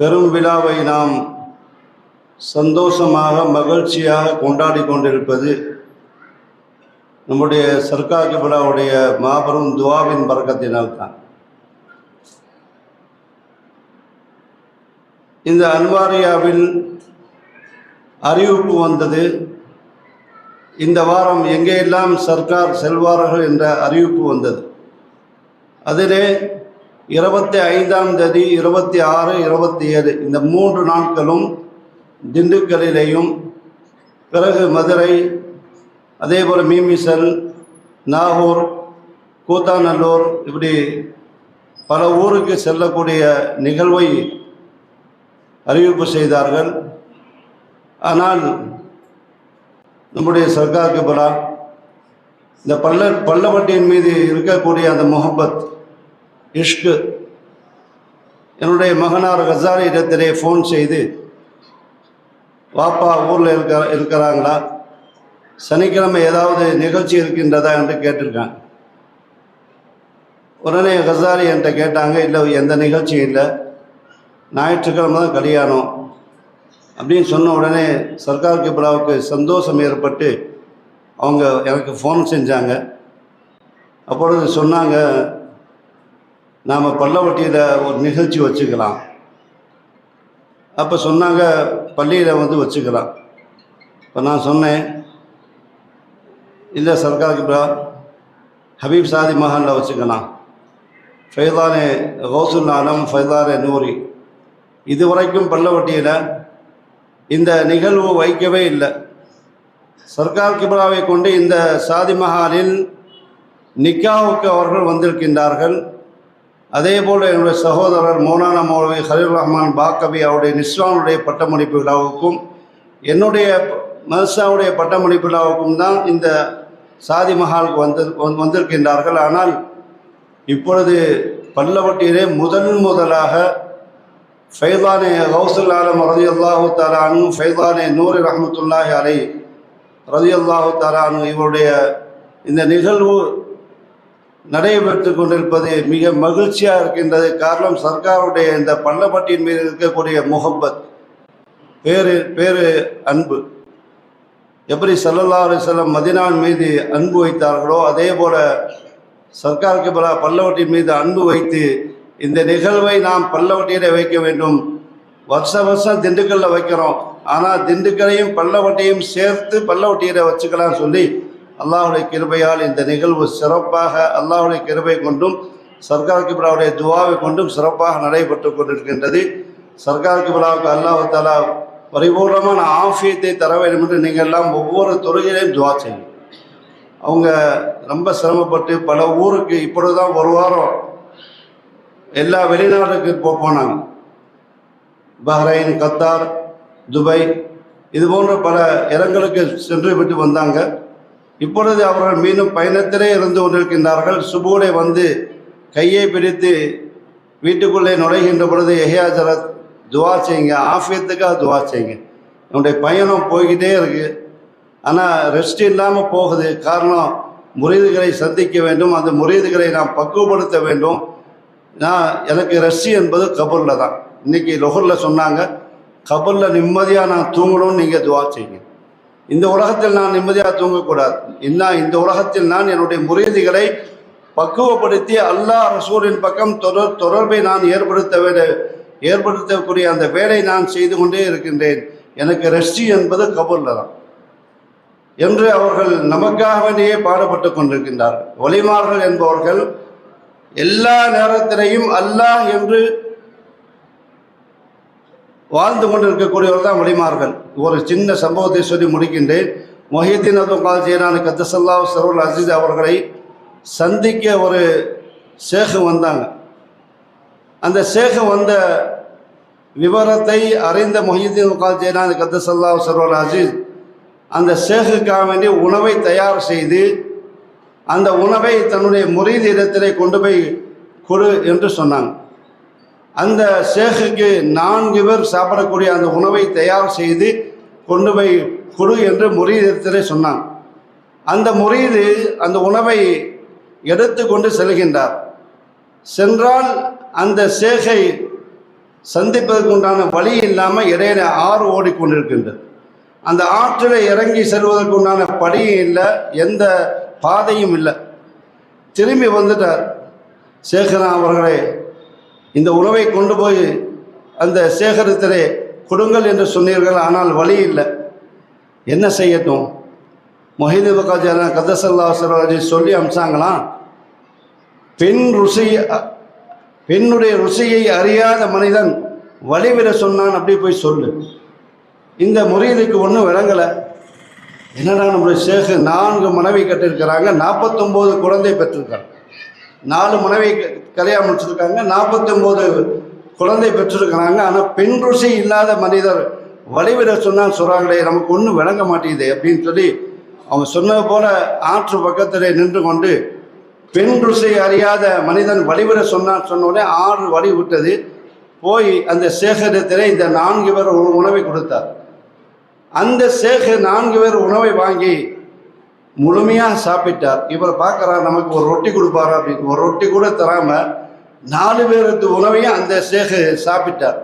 பெரும் விழாவை நாம் சந்தோஷமாக மகிழ்ச்சியாக கொண்டாடி கொண்டிருப்பது நம்முடைய சர்க்கார் விழாவுடைய மாபெரும் துவாவின் பறக்கத்தினால் தான் இந்த அன்வாரியாவில் அறிவிப்பு வந்தது இந்த வாரம் எங்கேயெல்லாம் சர்க்கார் செல்வார்கள் என்ற அறிவிப்பு வந்தது. அதிலே இருபத்தி ஐந்தாம் தேதி இருபத்தி ஆறு இருபத்தி ஏழு இந்த மூன்று நாட்களும் திண்டுக்கல்லிலேயும் பிறகு மதுரை அதேபோல் மீமிசல் நாகூர் கூத்தாநல்லூர் இப்படி பல ஊருக்கு செல்லக்கூடிய நிகழ்வை அறிவிப்பு செய்தார்கள். ஆனால் நம்முடைய சர்க்காருக்கு பலா இந்த பல்ல பல்லவட்டியின் மீது இருக்கக்கூடிய அந்த முகப்பத் இஷ்கு. என்னுடைய மகனார் ஹசாரி இடத்திலே ஃபோன் செய்து வாப்பா ஊரில் இருக்க இருக்கிறாங்களா? சனிக்கிழமை ஏதாவது நிகழ்ச்சி இருக்கின்றதா? என்று கேட்டிருக்காங்க. உடனே கசாரி என்கிட்ட கேட்டாங்க இல்லை எந்த நிகழ்ச்சியும் இல்லை. ஞாயிற்றுக்கிழமை தான் கல்யாணம். அப்படின்னு சொன்ன உடனே சர்க்கார் கிப்ராவுக்கு சந்தோஷம் ஏற்பட்டு அவங்க எனக்கு ஃபோன் செஞ்சாங்க. அப்பொழுது சொன்னாங்க நாம் பல்லவட்டியில் ஒரு நிகழ்ச்சி வச்சுக்கலாம். அப்போ சொன்னாங்க பள்ளியில் வந்து வச்சுக்கலாம். இப்போ நான் சொன்னேன் இல்லை சர்கார் கிப்ரா ஹபீப் சாதி மஹானில் வச்சுக்கலாம். ஃபைதானே கௌசுல் ஆலம் ஃபைதானே நூரி. இதுவரைக்கும் பல்லவட்டியில் இந்த நிகழ்வு வைக்கவே இல்லை. சர்க்கார் கிப்ராவை கொண்டு இந்த சாதி மஹாலில் நிக்காவுக்கு அவர்கள் வந்திருக்கின்றார்கள். அதே போல் என்னுடைய சகோதரர் மௌலானா மௌலவி ஹலீல் ரஹ்மான் பாக்கவி அவருடைய நிஸ்வானுடைய பட்டமளிப்பு விழாவுக்கும் என்னுடைய மதசாவுடைய பட்டமளிப்பு விழாவுக்கும் தான் இந்த சாதி மஹாலுக்கு வந்து வந்திருக்கின்றார்கள். ஆனால் இப்பொழுது பல்லவட்டியிலே முதன் முதலாக ஃபைதானே கௌசுல் ஆலம் ரதி அல்லாஹு தாலானு ஃபைதானே நூறு ரஹமத்துல்லாஹி அலை ரதி அல்லாஹு தாலானு இவருடைய இந்த நிகழ்வு நடைபெற்று கொண்டிருப்பது மிக மகிழ்ச்சியாக இருக்கின்றது. காரணம் சர்க்காருடைய இந்த பள்ளப்பட்டியின் மீது இருக்கக்கூடிய முகப்பத் பேரு பேரு அன்பு. எப்படி சல்லல்லா அலிசல்லம் மதினான் மீது அன்பு வைத்தார்களோ அதே போல சர்க்காருக்கு பல பல்லவட்டின் மீது அன்பு வைத்து இந்த நிகழ்வை நாம் பல்லவட்டியில வைக்க வேண்டும். வருஷ வருஷம் திண்டுக்கல்ல வைக்கிறோம். ஆனால் திண்டுக்கலையும் பல்லவட்டியும் சேர்த்து பல்லவட்டியில வச்சுக்கலாம்னு சொல்லி அல்லாஹுடைய கிருபையால் இந்த நிகழ்வு சிறப்பாக அல்லாஹுடைய கிருபை கொண்டும் சர்கார் கிபிலாவுடைய துவாவை கொண்டும் சிறப்பாக நடைபெற்று கொண்டிருக்கின்றது. சர்கார் கிபிலாவுக்கு அல்லாஹு தாலா பரிபூர்ணமான ஆஃபியத்தை தர வேண்டும் என்று நீங்கள் எல்லாம் ஒவ்வொரு துறையிலையும் துவா செய்யும். அவங்க ரொம்ப சிரமப்பட்டு பல ஊருக்கு இப்பொழுது தான் ஒரு வாரம் எல்லா வெளிநாட்டுக்கு போ போனாங்க. பஹ்ரைன் கத்தார் துபை இது போன்ற பல இடங்களுக்கு சென்று விட்டு வந்தாங்க. இப்பொழுது அவர்கள் மீண்டும் பயணத்திலே இருந்து கொண்டிருக்கின்றார்கள். சுபூலை வந்து கையை பிடித்து வீட்டுக்குள்ளே நுழைகின்ற பொழுது எஹியாஜரத் துவா செய்யுங்க ஆஃபியத்துக்காக துவா செய்யுங்க. என்னுடைய பயணம் போய்கிட்டே இருக்கு. ஆனால் ரெஸ்ட் இல்லாமல் போகுது. காரணம் முறிதுகளை சந்திக்க வேண்டும். அந்த முறிதுகளை நாம் பக்குவப்படுத்த வேண்டும். நான் எனக்கு ரெஸ்ட் என்பது கபூரில் தான். இன்னைக்கு லொஹரில் சொன்னாங்க கபூரில் நிம்மதியாக நான் தூங்கணும்னு நீங்கள் துவா செய்யுங்க. இந்த உலகத்தில் நான் நிம்மதியாக தூங்கக்கூடாது. என்ன இந்த உலகத்தில் நான் என்னுடைய முறியீடுகளை பக்குவப்படுத்தி அல்லாஹ் ரசூலின் பக்கம் தொடர் தொடர்பை நான் ஏற்படுத்த வேண்டிய ஏற்படுத்தக்கூடிய அந்த வேலை நான் செய்து கொண்டே இருக்கின்றேன். எனக்கு ரெஸ்டி என்பது கபூரில் தான். என்று அவர்கள் நமக்காக வேண்டியே பாடுபட்டு கொண்டிருக்கின்றார்கள். ஒலிமார்கள் என்பவர்கள் எல்லா நேரத்திலையும் அல்லாஹ் என்று வாழ்ந்து கொண்டிருக்கக்கூடியவர் தான் வழிமார்கள். ஒரு சின்ன சம்பவத்தை சொல்லி முடிக்கின்றேன். மொஹிதீன் அப்துல் கால் ஜெயரான கத்தசல்லா சருல் அசீஸ் அவர்களை சந்திக்க ஒரு சேகம் வந்தாங்க. அந்த சேகம் வந்த விவரத்தை அறிந்த மொஹிதீன் கால் ஜெயநாத் கத்தசல்லா சர்வல் அசீஸ் அந்த சேகுக்காக வேண்டி உணவை தயார் செய்து அந்த உணவை தன்னுடைய முறிந்த இடத்திலே கொண்டு போய் கொடு என்று சொன்னாங்க. அந்த ஷேக்குக்கு நான்கு பேர் சாப்பிடக்கூடிய அந்த உணவை தயார் செய்து கொண்டு போய் கொடு என்று முறியத்திலே சொன்னான். அந்த முறியது அந்த உணவை எடுத்து கொண்டு செல்கின்றார். சென்றால் அந்த சேகை சந்திப்பதற்கு உண்டான வழி இல்லாமல் இடையில ஆறு ஓடிக்கொண்டிருக்கின்றது. அந்த ஆற்றில் இறங்கி செல்வதற்கு உண்டான படியும் இல்லை எந்த பாதையும் இல்லை. திரும்பி வந்துட்டார். சேகரா அவர்களே இந்த உணவை கொண்டு போய் அந்த சேகரத்திலே கொடுங்கள் என்று சொன்னீர்கள் ஆனால் வழி இல்லை. என்ன செய்யட்டும்? மொஹிது பக்காஜான கதசல்லா சொல்லி அம்சாங்களாம் பெண் ருசி பெண்ணுடைய ருசியை அறியாத மனிதன் வழிவிட சொன்னான் அப்படி போய் சொல்லு. இந்த முறியதுக்கு ஒன்றும் விளங்கலை. என்னடா நம்முடைய சேக நான்கு மனைவி கட்டிருக்கிறாங்க நாற்பத்தொம்போது குழந்தை பெற்றிருக்காங்க. நாலு மனைவி க- கல்யாணம் முடிச்சிருக்காங்க நாற்பத்தொம்போது குழந்தை பெற்றிருக்கிறாங்க. ஆனால் பெண் ருசி இல்லாத மனிதர் வழிவிட சொன்னால் சொல்கிறாங்களே நமக்கு ஒன்றும் விளங்க மாட்டேங்குது அப்படின்னு சொல்லி அவங்க சொன்னது போல ஆற்று பக்கத்தில் நின்று கொண்டு பெண் ருசி அறியாத மனிதன் வழிவிட சொன்னான் சொன்னோடனே ஆறு வழி விட்டது. போய் அந்த சேகரத்திலே இந்த நான்கு பேர் உணவை கொடுத்தார். அந்த சேக நான்கு பேர் உணவை வாங்கி முழுமையாக சாப்பிட்டார் இவரை பார்க்குறார் நமக்கு ஒரு ரொட்டி கொடுப்பாரா அப்படின்னு ஒரு ரொட்டி கூட தராமல் நாலு பேருக்கு உணவையும் அந்த சேகு சாப்பிட்டார்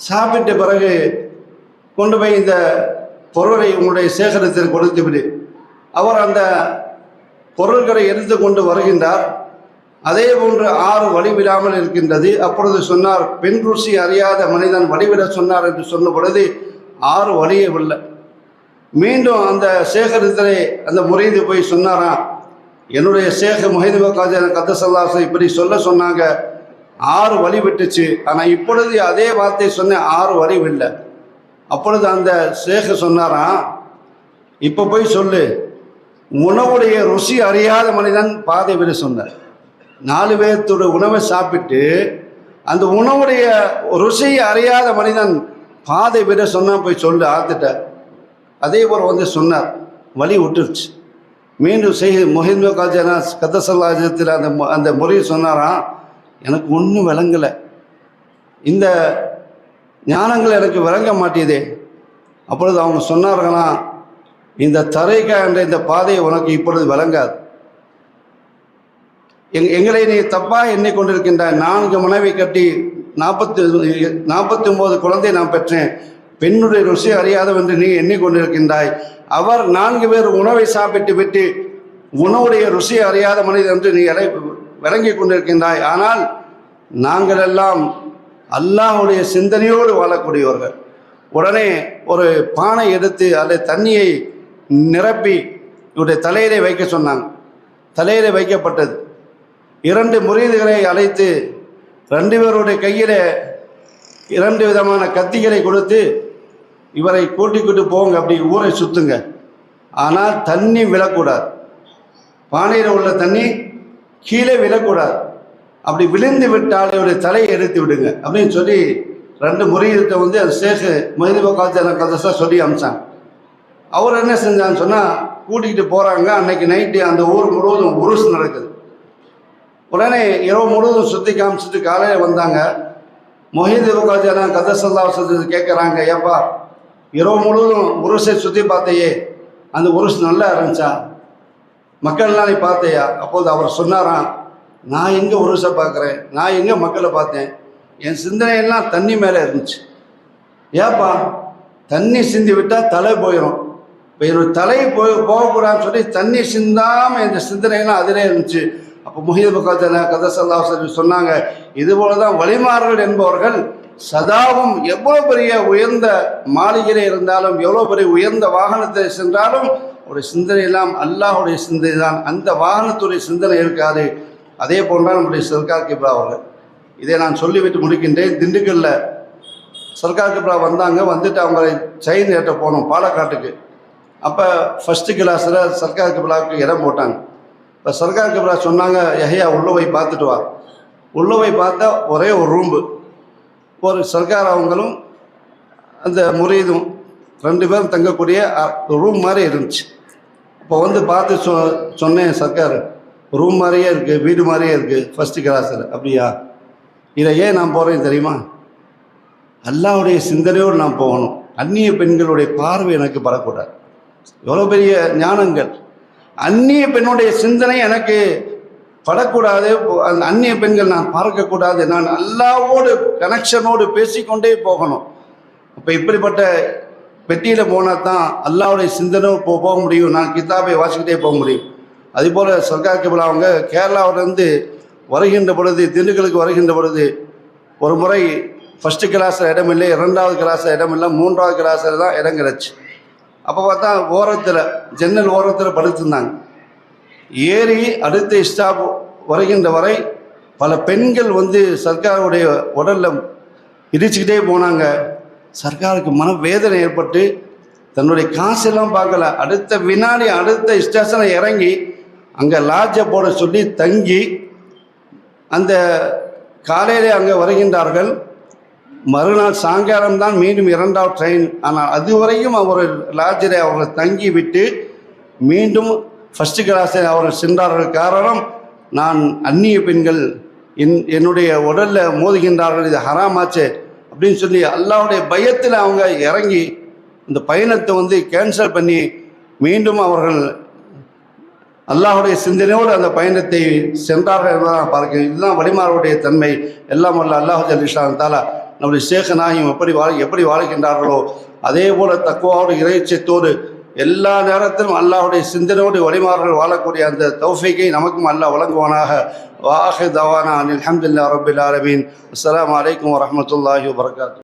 சாப்பிட்ட பிறகு கொண்டு போய் இந்த பொருளை உங்களுடைய சேகரத்தில் கொடுத்து விடு. அவர் அந்த பொருள்களை எடுத்து கொண்டு வருகின்றார். அதே போன்று ஆறு வழிவிடாமல் இருக்கின்றது. அப்பொழுது சொன்னார் பெண் ருசி அறியாத மனிதன் வழிவிட சொன்னார் என்று சொன்ன பொழுது ஆறு வழியவில்லை மீண்டும் அந்த சேகரித்தரை அந்த முறைந்து போய் சொன்னாராம் என்னுடைய சேக முஹைது கத்த கத்தசல்லாசை இப்படி சொல்ல சொன்னாங்க. ஆறு வழி விட்டுச்சு. ஆனால் இப்பொழுது அதே வார்த்தை சொன்ன ஆறு வழி இல்லை. அப்பொழுது அந்த சேக சொன்னாராம் இப்போ போய் சொல்லு. உணவுடைய ருசி அறியாத மனிதன் பாதை விட சொன்னார். நாலு பேர்த்தோட உணவை சாப்பிட்டு அந்த உணவுடைய ருசி அறியாத மனிதன் பாதை விட சொன்னா போய் சொல்லு ஆத்துட்ட. அதே போல் வந்து சொன்னார் வழி விட்டுருச்சு மீண்டும் செய்து மொஹிந்து காஜனா கதசல்லாஜத்தில் அந்த அந்த முறையை சொன்னாராம் எனக்கு ஒன்றும் விளங்கலை. இந்த ஞானங்கள் எனக்கு விளங்க மாட்டேதே அப்பொழுது அவங்க சொன்னார்களாம் இந்த தரைக்கா என்ற இந்த பாதை உனக்கு இப்பொழுது விளங்காது. எங் எங்களை நீ தப்பாக எண்ணிக்கொண்டிருக்கின்ற நான்கு மனைவி கட்டி நாற்பத்தி நாற்பத்தி ஒம்பது குழந்தை நான் பெற்றேன். பெண்ணுடைய ருசி அறியாதவென்று நீ எண்ணிக்கொண்டிருக்கின்றாய். அவர் நான்கு பேர் உணவை சாப்பிட்டு விட்டு உணவுடைய ருசி அறியாத மனிதன் என்று நீ இறை விளங்கி கொண்டிருக்கின்றாய். ஆனால் நாங்கள் எல்லாம் அல்லாஹுடைய சிந்தனையோடு வாழக்கூடியவர்கள். உடனே ஒரு பானை எடுத்து அதில் தண்ணியை நிரப்பி இவருடைய தலையிலே வைக்க சொன்னாங்க தலையிலே வைக்கப்பட்டது. இரண்டு முறியீடுகளை அழைத்து ரெண்டு பேருடைய கையில் இரண்டு விதமான கத்திகளை கொடுத்து இவரை கூட்டிக்கிட்டு போங்க அப்படி ஊரை சுற்றுங்க ஆனால் தண்ணி விழக்கூடாது. பானையில் உள்ள தண்ணி கீழே விழக்கூடாது. அப்படி விழுந்து விட்டால் இவருடைய தலையை எடுத்து விடுங்க அப்படின்னு சொல்லி ரெண்டு முறையீட்டை வந்து அந்த சேகு மதிபா காலத்தில் கதசா சொல்லி அமிச்சாங்க. அவர் என்ன செஞ்சான்னு சொன்னால் கூட்டிகிட்டு போகிறாங்க அன்னைக்கு நைட்டு அந்த ஊர் முழுவதும் உருசு நடக்குது. உடனே இரவு முழுவதும் சுற்றி காமிச்சிட்டு காலையில் வந்தாங்க. மொஹீத் உகாஜானா கதசல்லா வசதி கேட்குறாங்க ஏப்பா இரவு முழுவதும் உருசை சுற்றி பார்த்தையே அந்த உருசு நல்லா இருந்துச்சா? மக்கள்லாம் நீ பார்த்தையா? அப்போது அவர் சொன்னாராம் நான் எங்கே உருசை பார்க்குறேன்? நான் எங்கே மக்களை பார்த்தேன்? என் சிந்தனையெல்லாம் தண்ணி மேலே இருந்துச்சு. ஏப்பா தண்ணி சிந்தி விட்டால் தலை போயிடும் இப்போ என்னோட தலை போய் போகக்கூடாதுன்னு சொல்லி தண்ணி சிந்தாமல் இந்த சிந்தனைகள்லாம் அதிலே இருந்துச்சு. அப்போ முஹீத் பக்காத்தன கதசல்லா சொன்னாங்க இதுபோல தான் வழிமார்கள் என்பவர்கள் சதாவும் எவ்வளோ பெரிய உயர்ந்த மாளிகையில் இருந்தாலும் எவ்வளோ பெரிய உயர்ந்த வாகனத்தில் சென்றாலும் ஒரு சிந்தனை எல்லாம் அல்லாஹுடைய சிந்தனை தான் அந்த வாகனத்துடைய சிந்தனை இருக்காது. அதே போன்றால் நம்முடைய சர்க்கார் கிப்ரா அவர்கள். இதை நான் சொல்லிவிட்டு முடிக்கின்றேன். திண்டுக்கல்ல சர்க்கார் கிப்ரா வந்தாங்க வந்துட்டு அவங்களை செயின் ஏற்ற போனோம் பாலக்காட்டுக்கு. அப்போ ஃபஸ்ட்டு கிளாஸில் சர்க்கார் கிப்ராவுக்கு இடம் போட்டாங்க. இப்போ சர்க்கார் அப்புறம் சொன்னாங்க யஹ்யா உள்ளே போய் பார்த்துட்டு வா. உள்ளே போய் பார்த்தா ஒரே ஒரு ரூம்பு ஒரு சர்க்கார் அவங்களும் அந்த முரீதும் ரெண்டு பேரும் தங்கக்கூடிய ரூம் மாதிரி இருந்துச்சு. இப்போ வந்து பார்த்து சொ சொன்னேன் சர்க்கார் ரூம் மாதிரியே இருக்குது வீடு மாதிரியே இருக்குது ஃபஸ்ட்டு கிளாஸில் அப்படியா? இதை ஏன் நான் போகிறேன் தெரியுமா? அல்லாவுடைய சிந்தனையோடு நான் போகணும். அந்நிய பெண்களுடைய பார்வை எனக்கு படக்கூடாது எவ்வளோ பெரிய ஞானங்கள் அந்நிய பெண்ணுடைய சிந்தனை எனக்கு படக்கூடாது. அந்த அந்நிய பெண்கள் நான் பார்க்கக்கூடாது. நான் அல்லாவோடு கனெக்ஷனோடு பேசிக்கொண்டே போகணும். அப்போ இப்படிப்பட்ட பெட்டியில் போனால் தான் அல்லாவுடைய சிந்தனை போ போக முடியும். நான் கிதாபை வாசிக்கிட்டே போக முடியும். அதுபோல் சர்க்கார் கபில் அவங்க கேரளாவிலேருந்து வருகின்ற பொழுது திண்டுக்கலுக்கு வருகின்ற பொழுது ஒரு முறை ஃபஸ்ட்டு கிளாஸில் இடமில்லை இரண்டாவது கிளாஸில் இடம் இல்லை மூன்றாவது கிளாஸில் தான் இடம் கிடச்சி. அப்போ பார்த்தா ஓரத்தில் ஜன்னல் ஓரத்தில் படுத்திருந்தாங்க. ஏறி அடுத்த ஸ்டாப் வருகின்ற வரை பல பெண்கள் வந்து சர்க்காருடைய உடலில் இடிச்சுக்கிட்டே போனாங்க. சர்க்காருக்கு மனவேதனை ஏற்பட்டு தன்னுடைய காசெல்லாம் பார்க்கல. அடுத்த வினாடி அடுத்த ஸ்டேஷனை இறங்கி அங்கே லாட்ஜை போட சொல்லி தங்கி அந்த காலையிலே அங்கே வருகின்றார்கள். மறுநாள் சாயங்காலம் தான் மீண்டும் இரண்டாவது ட்ரெயின் ஆனால் அதுவரையும் அவர் லாட்ஜில் அவர்கள் தங்கி விட்டு மீண்டும் ஃபஸ்ட்டு கிளாஸில் அவர்கள் சென்றார்கள். காரணம் நான் அந்நிய பெண்கள் என் என்னுடைய உடலில் மோதுகின்றார்கள் இது ஹராமாச்சே அப்படின்னு சொல்லி அல்லாவுடைய பயத்தில் அவங்க இறங்கி இந்த பயணத்தை வந்து கேன்சல் பண்ணி மீண்டும் அவர்கள் அல்லாஹுடைய சிந்தனையோடு அந்த பயணத்தை சென்றார்கள் என்பதை நான் பார்க்கிறேன். இதுதான் வழிமாறுடைய தன்மை. எல்லாம் வல்ல அல்லாஹு ஜல்லிஷான் தாலா நம்முடைய சேக நாயும் எப்படி வாழ எப்படி வாழ்கின்றார்களோ அதே போல தக்குவாவோடு இறைச்சத்தோடு எல்லா நேரத்திலும் அல்லாவுடைய சிந்தனையோடு வழிமாறுகள் வாழக்கூடிய அந்த தௌஃபிகை நமக்கும் அல்லாஹ் வழங்குவானாக. வாஹி தவானா அனில் அஹமதுல்லா ரபில் ஆலமீன். அஸ்லாம் அலைக்கும் வரமத்துல்லாஹி வரகாத்து